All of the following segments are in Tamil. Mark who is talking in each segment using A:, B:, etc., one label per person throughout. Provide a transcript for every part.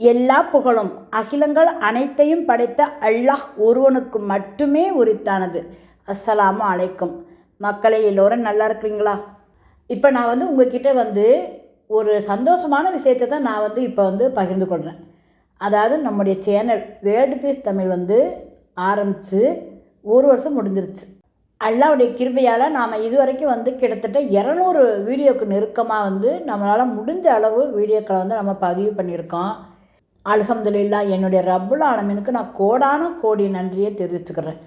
A: எல்லா புகழும் அகிலங்கள் அனைத்தையும் படைத்த அல்லாஹ் ஒருவனுக்கு மட்டுமே உரித்தானது. அஸ்ஸலாமு அலைக்கும். மக்களே எல்லோரும் நல்லா இருக்கிறீங்களா? இப்போ நான் வந்து உங்ககிட்ட வந்து ஒரு சந்தோஷமான விஷயத்தை தான் நான் வந்து இப்போ வந்து பகிர்ந்து கொள்கிறேன் அதாவது நம்முடைய சேனல் வேர்ல்டு பீஸ் தமிழ் வந்து ஆரம்பித்து ஒரு வருஷம் முடிஞ்சிருச்சு. அல்லாவுடைய கிருபையால் நாம் இதுவரைக்கும் வந்து கிட்டத்தட்ட இரநூறு வீடியோக்கு நெருக்கமாக வந்து நம்மளால் முடிஞ்ச அளவு வீடியோக்களை வந்து நம்ம பதிவு பண்ணியிருக்கோம். அலகம்துல்லா என்னுடைய ரப்புல் ஆலமினுக்கு நான் கோடான கோடி நன்றியை தெரிவித்துக்கிறேன்.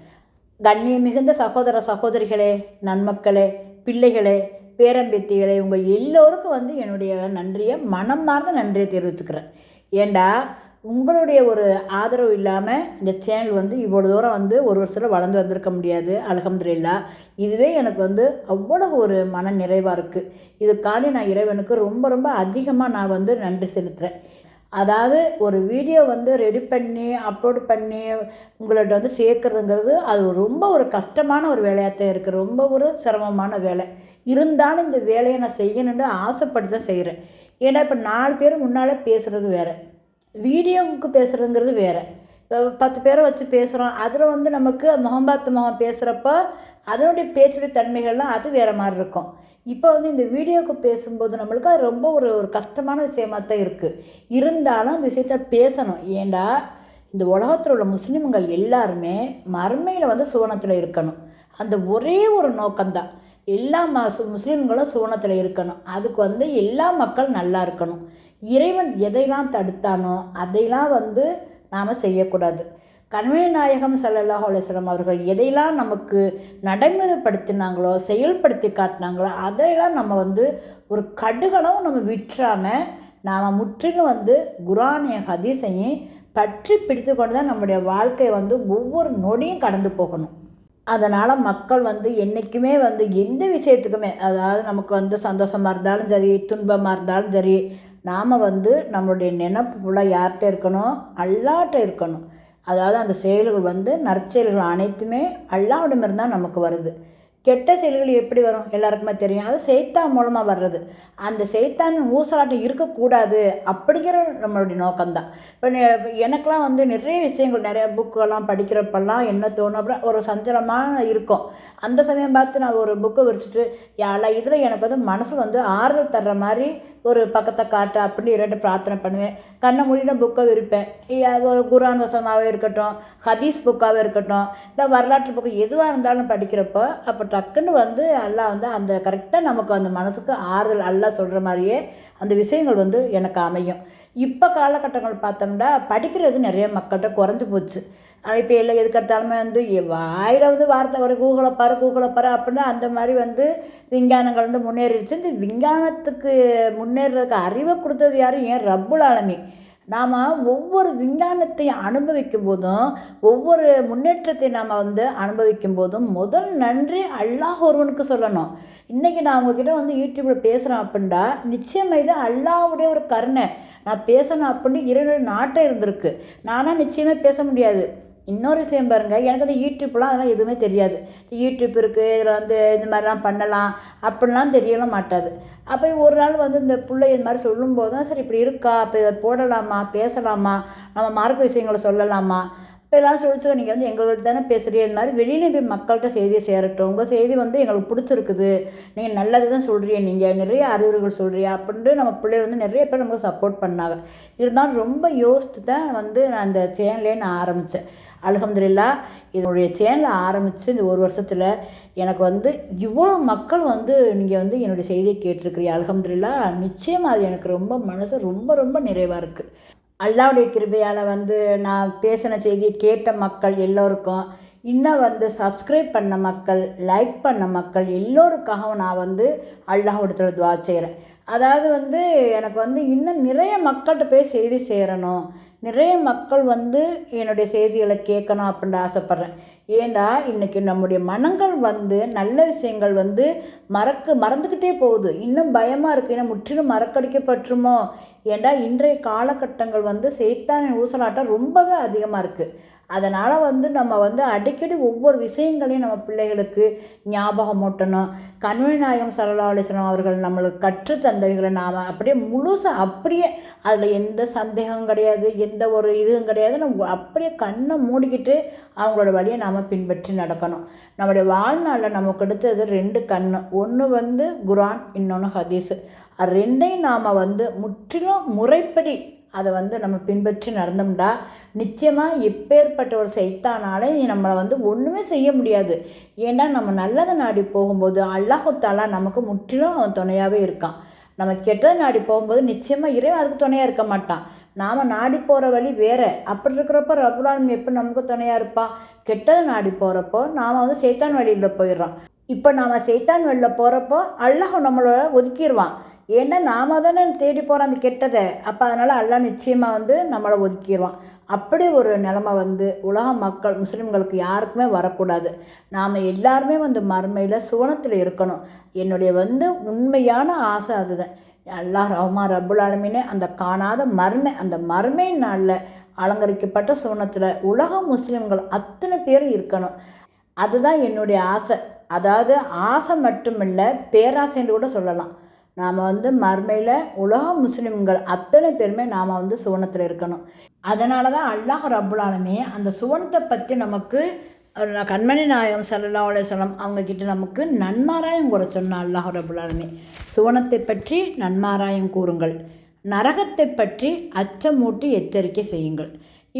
A: கண்ணியம் மிகுந்த சகோதர சகோதரிகளே நன்மக்களே பிள்ளைகளே பேரம்பேத்திகளே உங்கள் எல்லோருக்கும் வந்து என்னுடைய நன்றியை மனம் மார்ந்த நன்றியை தெரிவித்துக்கிறேன். ஏண்டா உங்களுடைய ஒரு ஆதரவு இல்லாமல் இந்த சேனல் வந்து இவ்வளோ தூரம் வந்து ஒரு வருஷத்தில் வளர்ந்து வந்திருக்க முடியாது அலகம்துல்லா இதுவே எனக்கு வந்து அவ்வளவு ஒரு மன நிறைவாக இருக்குது இதுக்காண்டி நான் இறைவனுக்கு ரொம்ப ரொம்ப அதிகமாக நான் வந்து நன்றி செலுத்துகிறேன் அதாவது ஒரு வீடியோ வந்து ரெடி பண்ணி அப்லோட் பண்ணி உங்கள்கிட்ட வந்து சேர்க்குறதுங்கிறது அது ரொம்ப ஒரு கஷ்டமான ஒரு வேலையாக தான் இருக்குது ரொம்ப ஒரு சிரமமான வேலை. இருந்தாலும் இந்த வேலையை நான் செய்யணும்னு ஆசைப்பட்டு தான் செய்கிறேன் ஏன்னா இப்போ நாலு பேர் முன்னால் பேசுகிறது வேறு. வீடியோவுக்கு பேசுகிறதுங்கிறது வேறு. பத்து பேரை வச்சு பேசுகிறோம் அதில் வந்து நமக்கு முகம் பார்த்து முகம் பேசுகிறப்ப அதனுடைய பேச்சுடைய தன்மைகள்லாம் அது வேறு மாதிரி இருக்கும். இப்போ வந்து இந்த வீடியோவுக்கு பேசும்போது நம்மளுக்கு அது ரொம்ப ஒரு ஒரு கஷ்டமான விஷயமாக தான் இருக்குது இருந்தாலும் அந்த விஷயத்த பேசணும். ஏண்டா? இந்த உலகத்தில் உள்ள முஸ்லீம்கள் எல்லாருமே மறுமையில் வந்து சுவனத்தில் இருக்கணும். அந்த ஒரே ஒரு நோக்கம்தான். எல்லா ம முஸ்லீம்களும் சுவனத்தில் இருக்கணும். அதுக்கு வந்து எல்லா மக்கள் நல்லா இருக்கணும். இறைவன் எதையெல்லாம் தடுத்தானோ அதையெல்லாம் வந்து நாம் செய்யக்கூடாது. கண்மணி நாயகம் சல்லல்லாஹு அலுவலம் அவர்கள் எதையெல்லாம் நமக்கு நடைமுறைப்படுத்தினாங்களோ செயல்படுத்தி காட்டினாங்களோ அதையெல்லாம் நம்ம வந்து ஒரு கடுகளவும் நம்ம விற்றாமல் நாம் முற்றிலும் வந்து குரானிய ஹதீஸையும் பற்றி பிடித்து கொண்டு தான் நம்முடைய வாழ்க்கை வந்து ஒவ்வொரு நொடியும் கடந்து போகணும். அதனால் மக்கள் வந்து என்றைக்குமே வந்து எந்த விஷயத்துக்குமே அதாவது நமக்கு வந்து சந்தோஷமாக இருந்தாலும் சரி துன்பமாக இருந்தாலும் சரி நாம் வந்து நம்மளுடைய நினப்பு ஃபுல்லாக யார்கிட்ட இருக்கணும்? அல்லாட்ட இருக்கணும். அதாவது அந்த செயல்கள் வந்து நற்செயல்கள் அனைத்துமே அல்லாவிடமிருந்து தான் நமக்கு வருது. கெட்ட செயல்கள் எப்படி வரும்? எல்லாருக்குமே தெரியும். அது செய்தான் மூலமாக வர்றது. அந்த செய்தான் ஊசலாட்டம் இருக்கக்கூடாது அப்படிங்கிற நம்மளுடைய நோக்கம்தான். இப்போ எனக்கெலாம் வந்து நிறைய விஷயங்கள் நிறைய புக்கெல்லாம் படிக்கிறப்பெல்லாம் என்ன தோணும் அப்புறம் ஒரு சஞ்சலமாக இருக்கும். அந்த சமயம் பார்த்து நான் ஒரு புக்கை விரிச்சிட்டு யாழா இதில் எனக்கு வந்து மனசு வந்து ஆறுதல் தர்ற மாதிரி ஒரு பக்கத்தை காட்டு அப்படின்னு இரண்டு பிரார்த்தனை பண்ணுவேன். கண்ணை மூடின புக்கை விரிப்பேன். ஒரு குரான் வசமாகவே இருக்கட்டும் ஹதீஸ் புக்காகவே இருக்கட்டும் இல்லை வரலாற்று புக்கு எதுவாக இருந்தாலும் படிக்கிறப்போ அப்போ டக்குன்னு வந்து எல்லாம் வந்து அந்த கரெக்டாக நமக்கு அந்த மனசுக்கு ஆறுதல் எல்லாம் சொல்கிற மாதிரியே அந்த விஷயங்கள் வந்து எனக்கு அமையும். இப்போ காலகட்டங்கள் பார்த்தோம்னா படிக்கிறது நிறைய மக்கள்கிட்ட குறைஞ்சி போச்சு. இப்போ இல்லை எதுக்கெடுத்தாலுமே வந்து வாயில் வந்து வார்த்தை வர கூகுளை பாரு கூகுளை பாரு அப்படின்னு அந்த மாதிரி வந்து விஞ்ஞானங்கள் வந்து முன்னேறிடுச்சு. இந்த விஞ்ஞானத்துக்கு முன்னேறதுக்கு அறிவை கொடுத்தது யாரும் ஏன் ரப்புல் ஆலமி நாம் ஒவ்வொரு விஞ்ஞானத்தையும் அனுபவிக்கும் போதும் ஒவ்வொரு முன்னேற்றத்தை நாம் வந்து அனுபவிக்கும் போதும் முதல் நன்றி அல்லாஹ் ஒருவனுக்கு சொல்லணும். இன்றைக்கி நான் உங்ககிட்ட வந்து யூடியூப்பில் பேசுகிறேன் அப்படின்னா நிச்சயம் இது அல்லாவுடைய ஒரு கருணை. நான் பேசணும் அப்படின்னு இரண்டு நாட்டம் இருந்திருக்கு. நானாக நிச்சயமே பேச முடியாது. இன்னொரு விஷயம் பாருங்கள் எனக்கு அந்த யூடியூப்லாம் அதெல்லாம் எதுவுமே தெரியாது. யூடியூப் இருக்குது இதில் வந்து இந்த மாதிரிலாம் பண்ணலாம் அப்படிலாம் தெரியலாம் மாட்டாது. அப்போ ஒரு நாள் வந்து இந்த பிள்ளை இந்த மாதிரி சொல்லும்போது தான் சரி இப்படி இருக்கா? இப்போ இதை போடலாமா? பேசலாமா? நம்ம மார்க்க விஷயங்களை சொல்லலாமா? இப்போ எல்லாம் சொல்லிச்சுக்க நீங்கள் வந்து எங்கள்கிட்ட தானே பேசுகிறீங்க இந்த மாதிரி வெளியில் போய் மக்கள்கிட்ட செய்தியை சேரட்டும். உங்கள் செய்தி வந்து எங்களுக்கு பிடிச்சிருக்குது. நீங்கள் நல்லது தான் சொல்கிறீங்க நீங்கள் நிறைய அறிவுரைகள் சொல்கிறீங்க அப்படின்ட்டு நம்ம பிள்ளைகள் வந்து நிறைய பேர் நமக்கு சப்போர்ட் பண்ணாங்க. இருந்தாலும் ரொம்ப யோசித்து தான் வந்து நான் அந்த சேனலே நான் ஆரம்பித்தேன் அலகம்துல்லா இதனுடைய சேனலை ஆரம்பித்து இந்த ஒரு வருஷத்தில் எனக்கு வந்து இவ்வளோ மக்கள் வந்து நீங்கள் வந்து என்னுடைய செய்தியை கேட்டிருக்கிறீ அலகம்துல்லா நிச்சயமாக அது எனக்கு ரொம்ப மனசு ரொம்ப ரொம்ப நிறைவாக இருக்குது அல்லாவுடைய கிருபையால் வந்து நான் பேசின செய்தியை கேட்ட மக்கள் எல்லோருக்கும் இன்னும் வந்து சப்ஸ்கிரைப் பண்ண மக்கள் லைக் பண்ண மக்கள் எல்லோருக்காகவும் நான் வந்து அல்லாஹோடத்துல துவா செய்கிறேன் அதாவது வந்து எனக்கு வந்து இன்னும் நிறைய மக்கள்கிட்ட போய் செய்தி சேரணும். நிறைய மக்கள் வந்து என்னுடைய செய்திகளை கேட்கணும் அப்படின்னு ஆசைப்பட்றேன். ஏண்டா இன்றைக்கி நம்முடைய மனங்கள் வந்து நல்ல விஷயங்கள் வந்து மறக்க மறந்துக்கிட்டே போகுது. இன்னும் பயமாக இருக்குது ஏன்னா முற்றிலும் மறக்கடிக்கப்பட்டுருமோ? ஏண்டா இன்றைய காலகட்டங்கள் வந்து செய்தித்தாளின் ஊசலாட்டம் ரொம்பவே அதிகமாக இருக்குது அதனால் வந்து நம்ம வந்து அடிக்கடி ஒவ்வொரு விஷயங்களையும் நம்ம பிள்ளைகளுக்கு ஞாபகம் ஊட்டணும் கண்மணி நாயகம் சல்லா அவர்கள் நம்மளுக்கு கற்று தந்தவைகளை நாம் அப்படியே முழுசாக அப்படியே அதில் எந்த சந்தேகம் கிடையாது எந்த ஒரு இதுவும் கிடையாது. நம்ம அப்படியே கண்ணை மூடிக்கிட்டு அவங்களோட வழியை நாம் பின்பற்றி நடக்கணும். நம்முடைய வாழ்நாளில் நமக்கு எடுத்தது ரெண்டு கண் ஒன்று வந்து குரான் இன்னொன்று ஹதீஸு. அது ரெண்டையும் நாம் வந்து முற்றிலும் முறைப்படி அதை வந்து நம்ம பின்பற்றி நடந்தோம்டா. நிச்சயமாக எப்பேற்பட்ட ஒரு சைத்தானாலே நம்மளை வந்து ஒன்றுமே செய்ய முடியாது. ஏன்னா நம்ம நல்லதை நாடி போகும்போது அல்லாஹுத்தாலா நமக்கு முற்றிலும் அவன் துணையாகவே இருக்கான். நம்ம கெட்டதை நாடி போகும்போது நிச்சயமாக இறைவன் அதுக்கு துணையாக இருக்க மாட்டான். நாம் நாடி போகிற வழி வேறு. அப்படி இருக்கிறப்ப ரபுலாலும் எப்போ நமக்கு துணையாக இருப்பான்? கெட்டதை நாடி போகிறப்போ நாம் வந்து சைத்தான் வழியில் போயிடுறோம். இப்போ நாம் சைத்தான் வழியில் போகிறப்போ அல்லாஹ் நம்மளோட ஒதுக்கிடுவான் ஏன்னா நாம தானே தேடி போகிறோம் அந்த கெட்டதை. அப்போ அதனால் அல்லா நிச்சயமாக வந்து நம்மளை ஒதுக்கிடுவான் அப்படி ஒரு நிலமை வந்து உலக மக்கள் முஸ்லீம்களுக்கு யாருக்குமே வரக்கூடாது. நாம் எல்லாருமே வந்து மறுமையில் சுவனத்தில் இருக்கணும். என்னுடைய வந்து உண்மையான ஆசை அதுதான். அல்லாஹ் ரஹ்மா ரபுல் ஆலமீனே அந்த காணாத மர்மை அந்த மர்மை நாளில் அலங்கரிக்கப்பட்ட சுவனத்தில் உலக முஸ்லீம்கள் அத்தனை பேரும் இருக்கணும். அதுதான் என்னுடைய ஆசை. அதாவது ஆசை மட்டுமில்லை பேராசைன்னு கூட சொல்லலாம். நாம் வந்து மர்மையில் உலக முஸ்லீம்கள் அத்தனை பேருமே நாம் வந்து சுவனத்தில் இருக்கணும். அதனால தான் அல்லாஹ் ரபுலாலுமே அந்த சுவனத்தை பற்றி நமக்கு கண்மணி நாயகம் சல்லா அலுவலம் அவங்கக்கிட்ட நமக்கு நன்மாராயம் கூற சொன்ன அல்லாஹ் ரபுல்லாலுமே. சுவனத்தை பற்றி நன்மாராயம் கூறுங்கள். நரகத்தை பற்றி அச்சமூட்டி எச்சரிக்கை செய்யுங்கள்.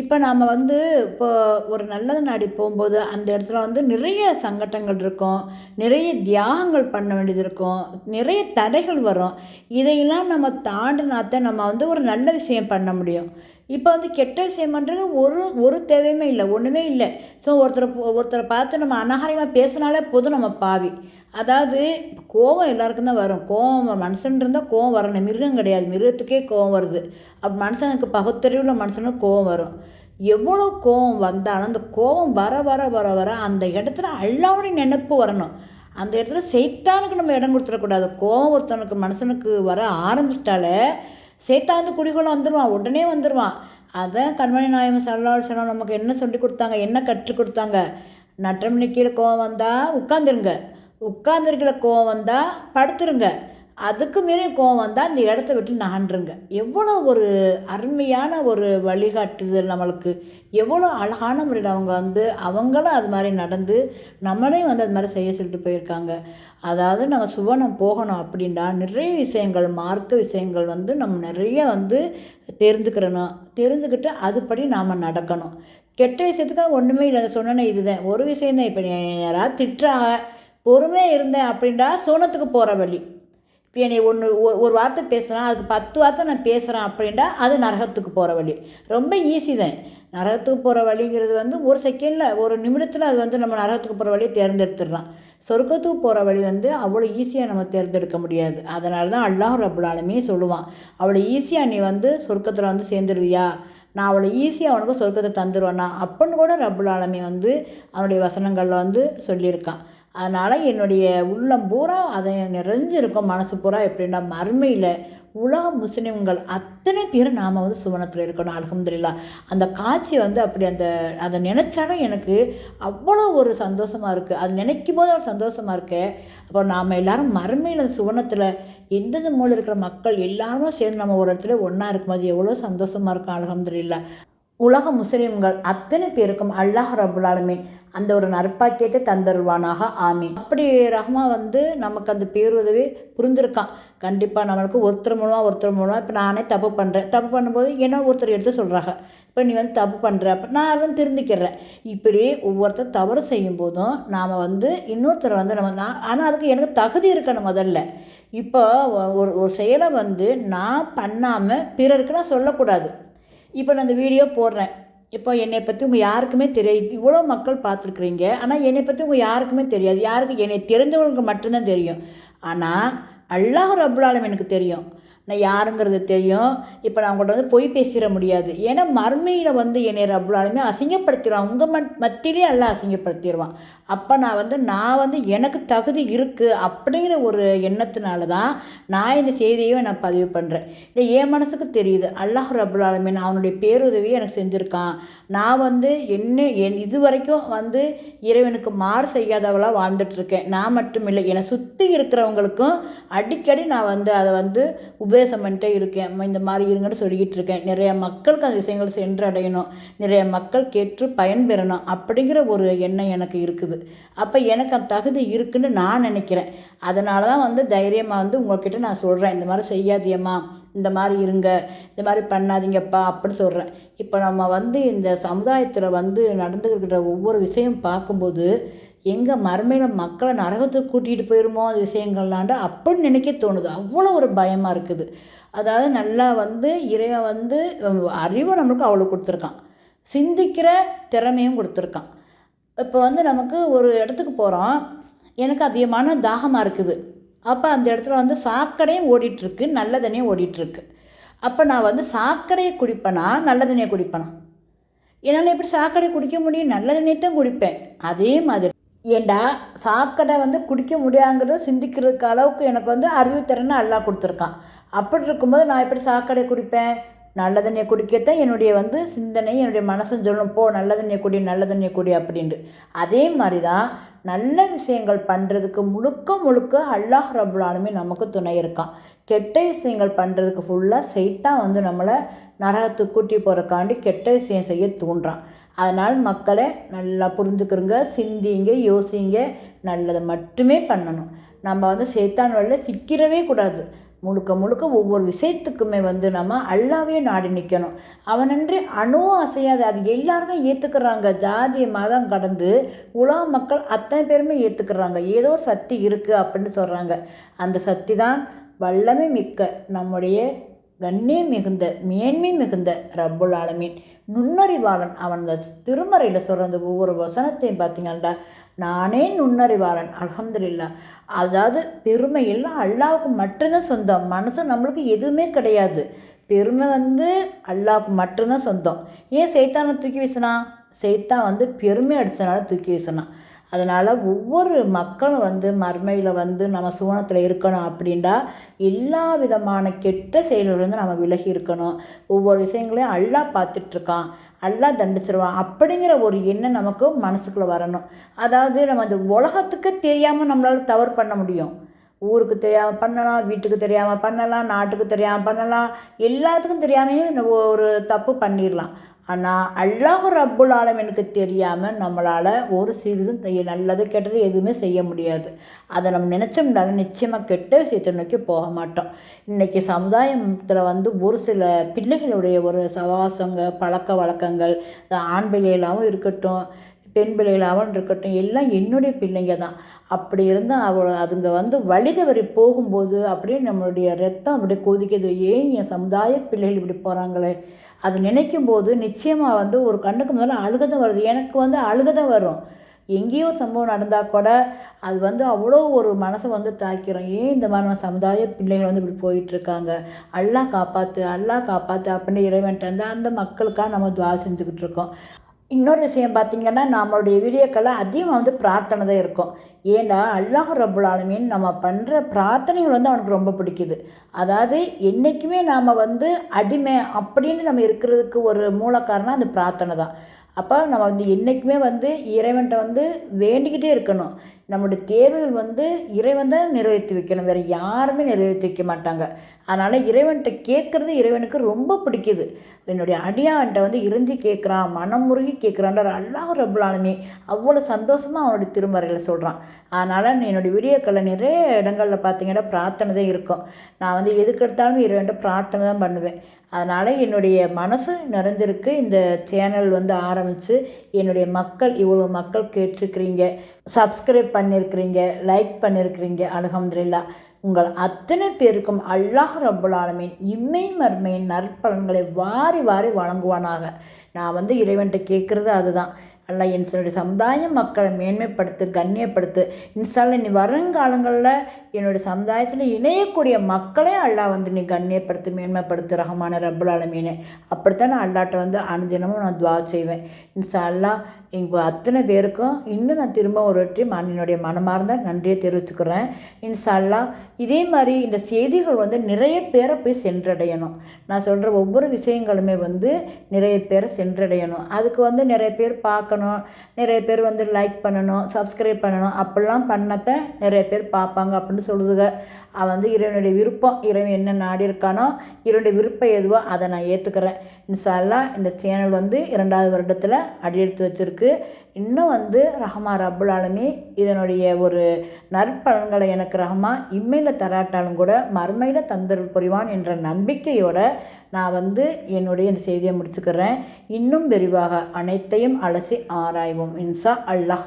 A: இப்போ நாம் வந்து இப்போ ஒரு நல்லது நாடி போகும்போது அந்த இடத்துல வந்து நிறைய சங்கட்டங்கள் இருக்கும். நிறைய தியாகங்கள் பண்ண வேண்டியது இருக்கும். நிறைய தடைகள் வரும். இதையெல்லாம் நம்ம தாண்டினாத்தான் நம்ம வந்து ஒரு நல்ல விஷயம் பண்ண முடியும். இப்போ வந்து கெட்ட விஷயம் பண்ணுறது ஒரு ஒரு தேவையுமே இல்லை. ஒன்றுமே இல்லை. ஸோ ஒருத்தரை ஒருத்தரை பார்த்து நம்ம அநாகரிகமாக பேசினாலே போதும் நம்ம பாவி. அதாவது கோவம் எல்லாருக்கும் தான் வரும். கோவம் மனுஷன் இருந்தால் கோவம் வரணும். மிருகம் கிடையாது. மிருகத்துக்கே கோவம் வருது. அப்போ மனுஷனுக்கு பகுத்தறிவுள்ள மனுஷனுக்கு கோவம் வரும். எவ்வளோ கோவம் வந்தாலும் அந்த கோவம் வர வர வர வர அந்த இடத்துல அல்லாவுடைய நினைப்பு வரணும். அந்த இடத்துல செய்தானுக்கு நம்ம இடம் கொடுத்துடக்கூடாது. கோவம் ஒருத்தனுக்கு மனுஷனுக்கு வர ஆரம்பிச்சிட்டாலே சேத்தாந்து குடிகளும் வந்துடுவான் உடனே வந்துடுவான் அதான் கண்மணி நாயம் சல்லால் செல்லம் நமக்கு என்ன சொல்லி கொடுத்தாங்க? என்ன கற்றுக் கொடுத்தாங்க? நட்டமணி கீழே கோவம் வந்தால் உட்காந்துருங்க உட்காந்துருக்கிற கோவம் வந்தால் படுத்துருங்க. அதுக்கு மீறி கோவம் வந்தால் அந்த இடத்த விட்டு நகன்றுங்க எவ்வளோ ஒரு அருமையான ஒரு வழிகாட்டுதல் நம்மளுக்கு. எவ்வளோ அழகான முறையில் அவங்க வந்து அவங்களும் அது மாதிரி நடந்து நம்மளையும் வந்து அது மாதிரி செய்ய சொல்லிட்டு போயிருக்காங்க. அதாவது நம்ம சுவனம் போகணும் அப்படின்னா நிறைய விஷயங்கள் மார்க்க விஷயங்கள் வந்து நம்ம நிறைய வந்து தெரிஞ்சுக்கிறணும். தெரிஞ்சுக்கிட்டு அதுபடி நாம் நடக்கணும். கெட்ட விஷயத்துக்காக ஒன்றுமே இல்லை சொன்னேன்னே இதுதான். ஒரு விஷயந்தான் இப்போ யாராவது திட்டுறாங்க. பொறுமையாக இருந்தேன் அப்படின்டா சோனத்துக்கு போகிற வழி. இப்போ என்னை ஒன்று ஒரு வார்த்தை பேசுகிறேன் அதுக்கு பத்து வார்த்தை நான் பேசுகிறேன் அப்படின்டா அது நரகத்துக்கு போகிற வழி. ரொம்ப ஈஸி தான். நரகத்துக்கு போகிற வழிங்கிறது வந்து ஒரு செகண்டில் ஒரு நிமிடத்தில் அது வந்து நம்ம நரகத்துக்கு போகிற வழியை தேர்ந்தெடுத்துடலாம். சொர்க்கத்துக்கு போகிற வழி வந்து அவ்வளோ ஈஸியாக நம்ம தேர்ந்தெடுக்க முடியாது. அதனால தான் அல்லாஹ் ரபுல்லாலுமே சொல்லுவான் அவ்வளோ ஈஸியாக நீ வந்து சொர்க்கத்தில் வந்து சேர்ந்துருவியா? நான் அவ்வளோ ஈஸியாக அவனுக்கு சொர்க்கத்தை தந்துடுவேன்னா அப்படின்னு கூட ரபுல் வந்து அவனுடைய வசனங்களில் வந்து சொல்லியிருக்கான். அதனால் என்னுடைய உள்ளம் பூரா அதை நிறைஞ்சிருக்கும் மனசு பூரா எப்படின்னா மறுமையில் உலக முஸ்லீம்கள் அத்தனை பேரும் நாம் வந்து சுவனத்தில் இருக்கணும் அலகம்துல்லா அந்த காட்சி வந்து அப்படி அந்த அதை நினச்சாலும் எனக்கு அவ்வளோ ஒரு சந்தோஷமாக இருக்குது அது நினைக்கும் போது ஒரு சந்தோஷமாக இருக்கு. அப்போ நாம் எல்லாரும் மறுமையில் சுவனத்தில் எந்தெந்த மூலம் இருக்கிற மக்கள் எல்லாரும் சேர்ந்து நம்ம ஒரு இடத்துல ஒன்றா இருக்கும்போது எவ்வளோ சந்தோஷமாக இருக்கும் அலகம்துல்லா உலக முஸ்லீம்கள் அத்தனை பேருக்கும் அல்லாஹ் ரபுல் அந்த ஒரு நற்பாக்கியத்தை தந்தருவானாக ஆமீன். அப்படி ரஹ்மா வந்து நமக்கு அந்த பேருதவி புரிந்திருக்கான். கண்டிப்பாக நம்மளுக்கு ஒருத்தர் மூலமாக ஒருத்தர் மூலமாக இப்போ நானே தப்பு பண்ணுறேன் தப்பு பண்ணும்போது என்ன ஒருத்தர் எடுத்து சொல்கிறாங்க இப்போ நீ வந்து தப்பு பண்ணுற அப்போ நான் வந்து திருந்திக்கிறேன். இப்படி ஒவ்வொருத்தர் தவறு செய்யும் போதும் நாம் வந்து இன்னொருத்தர் வந்து நம்ம நான் ஆனால் அதுக்கு எனக்கு தகுதி இருக்கணும் முதல்ல. இப்போ ஒரு ஒரு செயலை வந்து நான் பண்ணாமல் பிறருக்கு நான் சொல்லக்கூடாது. இப்போ நான் இந்த வீடியோ போடுறேன். இப்போ என்னை பற்றி உங்கள் யாருக்குமே தெரியாது இவ்வளோ மக்கள் பார்த்துருக்குறீங்க. ஆனால் என்னை பற்றி உங்கள் யாருக்குமே தெரியாது. யாருக்கு என்னை தெரிஞ்சவங்களுக்கு மட்டும்தான் தெரியும். ஆனால் அல்லாஹ் ரபுல்லாலும் எனக்கு தெரியும். நான் யாருங்கிறது தெரியும். இப்போ நான் உங்கள்கிட்ட வந்து பொய் பேசிட முடியாது. ஏன்னா மர்மையில் வந்து என்னை ரபுல்லாலுமே அசிங்கப்படுத்திடுவான். உங்கள் மத் மத்தியிலே எல்லாம் அசிங்கப்படுத்திடுவான். அப்போ நான் வந்து நான் வந்து எனக்கு தகுதி இருக்குது அப்படிங்கிற ஒரு எண்ணத்தினால தான் நான் இந்த செய்தியை நான் பதிவு பண்ணுறேன் இல்லை என் மனசுக்கு தெரியுது. அல்லாஹ் ரபுல் ஆலமீன் அவனுடைய பேருதவியை எனக்கு செஞ்சுருக்கான். நான் வந்து என்ன என் இது வரைக்கும் வந்து இறைவனுக்கு மாறு செய்யாதவளாக வாழ்ந்துட்டுருக்கேன் நான் மட்டும் இல்லை என்னை சுற்றி இருக்கிறவங்களுக்கும் அடிக்கடி நான் வந்து அதை வந்து உபதேசம் பண்ணிட்டே இருக்கேன் இந்த மாதிரி இருங்கன்னு சொல்லிக்கிட்டு இருக்கேன். நிறைய மக்களுக்கு அந்த விஷயங்கள் சென்றடையணும். நிறைய மக்கள் கேட்டு பயன்பெறணும் அப்படிங்கிற ஒரு எண்ணம் எனக்கு இருக்குது. அப்போ எனக்கு அந்த தகுதி இருக்குன்னு நான் நினைக்கிறேன். அதனால தான் வந்து தைரியமாக வந்து உங்கள்கிட்ட நான் சொல்கிறேன் இந்த மாதிரி செய்யாதியம்மா இந்த மாதிரி இருங்க. இந்த மாதிரி பண்ணாதீங்கப்பா அப்படின்னு சொல்கிறேன் இப்போ நம்ம வந்து இந்த சமுதாயத்தில் வந்து நடந்துக்கிற ஒவ்வொரு விஷயம் பார்க்கும்போது எங்கள் மறுமையில் மக்களை நரகத்துக்கு கூட்டிகிட்டு போயிருமோ அந்த விஷயங்கள்லாண்டு அப்படின்னு நினைக்க தோணுது. அவ்வளோ ஒரு பயமாக இருக்குது. அதாவது நல்லா வந்து இறைவன் வந்து அறிவை நம்மளுக்கு அவ்வளோ கொடுத்துருக்கான். சிந்திக்கிற திறமையும் கொடுத்துருக்கான். இப்போ வந்து நமக்கு ஒரு இடத்துக்கு போகிறோம் எனக்கு அதிகமான தாகமாக இருக்குது. அப்போ அந்த இடத்துல வந்து சாக்கடையும் ஓடிட்டுருக்கு நல்ல தண்ணியும் ஓடிட்டுருக்கு. அப்போ நான் வந்து சாக்கடையை குடிப்பேனா நல்ல தண்ணியை குடிப்பேனா? என்னால் எப்படி சாக்கடை குடிக்க முடியும்? நல்ல தண்ணியை தான் குடிப்பேன். அதே மாதிரி ஏண்டா சாக்கடை வந்து குடிக்க முடியாங்கிறத சிந்திக்கிறதுக்கு அளவுக்கு எனக்கு வந்து அறிவுத்திறனை அல்லா கொடுத்துருக்கான். அப்படி இருக்கும்போது நான் எப்படி சாக்கடை குடிப்பேன்? நல்ல தண்ணியை குடிக்கத்தான் என்னுடைய வந்து சிந்தனை என்னுடைய மனசும் சொல்லணும் போ நல்ல தண்ணியை குடி நல்ல தண்ணியை குடி அப்படின்ட்டு. அதே மாதிரி தான் நல்ல விஷயங்கள் பண்ணுறதுக்கு முழுக்க முழுக்க அல்லாஹ் ரபுல்லாலுமே நமக்கு துணை இருக்கான். கெட்ட விஷயங்கள் பண்ணுறதுக்கு ஃபுல்லாக செய்தான் வந்து நம்மளை நரகத்துக்கு கூட்டி போகிறக்காண்டி கெட்ட விஷயம் செய்ய தூண்டுறான். அதனால் மக்களை நல்லா புரிஞ்சுக்கிறோங்க சிந்திங்க யோசிங்க. நல்லதை மட்டுமே பண்ணணும். நம்ம வந்து சேத்தான் வழியில் சிக்கிறவே கூடாது. முழுக்க முழுக்க ஒவ்வொரு விஷயத்துக்குமே வந்து நம்ம அல்லாவே நாடி நிற்கணும் அவனன்றி அணுவும் அசையாது. அது எல்லாருமே ஏற்றுக்கிறாங்க ஜாதி மதம் கடந்து உலக மக்கள் அத்தனை பேருமே ஏற்றுக்கிறாங்க ஏதோ சக்தி இருக்குது அப்படின்னு சொல்கிறாங்க அந்த சக்தி தான் வல்லமை மிக்க நம்முடைய கண்ணியம் மிகுந்த மேன்மை மிகுந்த ரப்புல் ஆலமீன். நுண்ணறிவாளன். அவன் அந்த திருமறையில் சொல்கிற அந்த ஒவ்வொரு வசனத்தையும் பார்த்தீங்கன்னா நானே நுண்ணறிவாளன். அலமதுல்லா அதாவது பெருமை அல்லாவுக்கு மட்டும்தான் சொந்தம். மனசு நம்மளுக்கு எதுவுமே கிடையாது. பெருமை வந்து அல்லாவுக்கு மட்டும்தான் சொந்தம். ஏன் சைத்தானை தூக்கி வீசினா செய்தான் வந்து பெருமை அடித்தனால தூக்கி வீசினான். அதனால் ஒவ்வொரு மக்களும் வந்து மர்மையில் வந்து நம்ம சூனத்தில் இருக்கணும் அப்படின்டா எல்லா விதமான கெட்ட செயலிலிருந்து நம்ம விலகி இருக்கணும். ஒவ்வொரு விஷயங்களையும் அல்லா பார்த்துட்ருக்கான். அல்லா தண்டிச்சிருவான். அப்படிங்கிற ஒரு எண்ணம் நமக்கு மனசுக்குள்ளே வரணும். அதாவது நம்ம அந்த உலகத்துக்கு தெரியாமல் நம்மளால் தவறு பண்ண முடியும். ஊருக்கு தெரியாமல் பண்ணலாம் வீட்டுக்கு தெரியாமல் பண்ணலாம் நாட்டுக்கு தெரியாமல் பண்ணலாம் எல்லாத்துக்கும் தெரியாமையும் ஒரு தப்பு பண்ணிடலாம் ஆனால் அல்லாஹ் ரப்புல் எனக்கு தெரியாமல் நம்மளால் ஒரு சிறிதும் நல்லது கெட்டது எதுவுமே செய்ய முடியாது. அதை நம்ம நினச்சோம்னாலும் நிச்சயமாக கெட்ட விஷயத்தை நோக்கி போக மாட்டோம். இன்றைக்கி சமுதாயத்தில் வந்து ஒரு சில பிள்ளைகளுடைய ஒரு சவாசங்க பழக்க வழக்கங்கள் ஆண் பிள்ளைகளாகவும் இருக்கட்டும் பெண் பிள்ளைகளாகவும் இருக்கட்டும் எல்லாம் என்னுடைய பிள்ளைங்க தான். அப்படி இருந்தால் அவ அதுங்க வந்து வழிதவறி போகும்போது அப்படியே நம்மளுடைய ரத்தம் அப்படியே கொதிக்குது. ஏன் என் சமுதாய பிள்ளைகள் இப்படி போகிறாங்களே அது நினைக்கும் போது நிச்சயமாக வந்து ஒரு கண்ணுக்கு முதல்ல அழுகதை வருது. எனக்கு வந்து அழுகதை வரும். எங்கேயோ சம்பவம் நடந்தால் கூட அது வந்து அவ்வளோ ஒரு மனசை வந்து தாக்கிறோம் ஏன் இந்த மாதிரி சமுதாய பிள்ளைகள் வந்து இப்படி போயிட்டுருக்காங்க? அல்லா காப்பாற்று அல்லா காப்பாற்று அப்படின்னு இறைவன்ட்டு வந்து அந்த மக்களுக்காக நம்ம துவா செஞ்சுக்கிட்டு இருக்கோம். இன்னொரு விஷயம் பார்த்திங்கன்னா நம்மளுடைய வீடியோக்களை அதிகமாக வந்து பிரார்த்தனை தான் இருக்கும். ஏன்னா அல்லாஹ் ரபுல் ஆலமீன் நம்ம பண்ணுற பிரார்த்தனைகள் வந்து அவனுக்கு ரொம்ப பிடிக்குது. அதாவது என்றைக்குமே நாம் வந்து அடிமை அப்படின்னு நம்ம இருக்கிறதுக்கு ஒரு மூல காரணம் அந்த பிரார்த்தனை தான். அப்போ நம்ம வந்து என்றைக்குமே வந்து இறைவன்கிட்ட வந்து வேண்டிக்கிட்டே இருக்கணும். நம்மளுடைய தேவைகள் வந்து இறைவன் தான் நிறைவேற்றி வைக்கணும். வேறு யாருமே நிறைவேற்றி வைக்க மாட்டாங்க. அதனால் இறைவன்கிட்ட கேட்குறது இறைவனுக்கு ரொம்ப பிடிக்குது. என்னுடைய அடியான்ட்ட வந்து இருந்து கேட்குறான் மனம் முருகி கேட்குறான்ற அல்லாஹ் ரபுல்லாலுமே அவ்வளோ சந்தோஷமாக அவனுடைய திருமறையில் சொல்கிறான் அதனால் என்னுடைய வீடியோக்களில் நிறைய இடங்களில் பார்த்தீங்கன்னா பிரார்த்தனை தான் இருக்கும். நான் வந்து எதுக்கு எடுத்தாலும் இறைவன்ட்ட பிரார்த்தனை தான் பண்ணுவேன். அதனால் என்னுடைய மனசு நிறைஞ்சிருக்கு இந்த சேனல் வந்து ஆரம்பித்து என்னுடைய மக்கள் இவ்வளோ மக்கள் கேட்டிருக்கிறீங்க. சப்ஸ்கிரைப் பண்ணியிருக்கிறீங்க லைக் பண்ணியிருக்கிறீங்க அலகம்துல்லா உங்கள் அத்தனை பேருக்கும் அல்லாஹ் ரப்புல் இம்மை மர்மையின் நற்பலன்களை வாரி வாரி வழங்குவானாக. நான் வந்து இறைவன்கிட்ட கேட்குறது அதுதான். அல்ல என்னுடைய சமுதாய மக்களை மேன்மைப்படுத்து கண்ணியப்படுத்து. இன்சால நீ வருங்காலங்களில் என்னுடைய சமுதாயத்தில் இணையக்கூடிய மக்களே அல்லா வந்து நீ கண்ணியப்படுத்து மேன்மைப்படுத்து ரஹமான ரப்புல் ஆலமீனே. அப்படித்தான் நான் அல்லாட்ட வந்து அனுதினமும் நான் துவா செய்வேன். இன்சா அல்லா இங்கே அத்தனை பேருக்கும் இன்னும் நான் திரும்ப ஒரு வாட்டி என்னுடைய மனமார்ந்த நன்றியை தெரிவிச்சுக்கிறேன். இன்சா அல்லா இதே மாதிரி இந்த செய்திகள் வந்து நிறைய பேரை போய் சென்றடையணும். நான் சொல்கிற ஒவ்வொரு விஷயங்களுமே வந்து நிறைய பேரை சென்றடையணும். அதுக்கு வந்து நிறைய பேர் பார்க்கணும். நிறைய பேர் வந்து லைக் பண்ணணும் சப்ஸ்கிரைப் பண்ணணும். அப்படிலாம் பண்ணத்தை நிறைய பேர் பார்ப்பாங்க அப்படின்னு சொல்லுதுங்க வந்து இறைவனுடைய விருப்பம் இறைவன் என்ன நாடி இருக்கானோ இறைவனுடைய விருப்பம் எதுவோ அதை நான் ஏற்றுக்கிறேன் இன்ஷால்லா இந்த சேனல் வந்து இரண்டாவது வருடத்தில் அடியெடுத்து வச்சுருக்கு. இன்னும் வந்து ரஹமா ரபுல் ஆலமி இதனுடைய ஒரு நற்பலன்களை எனக்கு ரஹமா இம்மையில் தராட்டாலும் கூட மறுமையில் தந்தருள் புரிவான் என்ற நம்பிக்கையோட நான் வந்து என்னுடைய இந்த செய்தியை முடிச்சுக்கிறேன். இன்னும் விரிவாக அனைத்தையும் அலசி ஆராய்வோம். இன்சா அல்லாஹ்.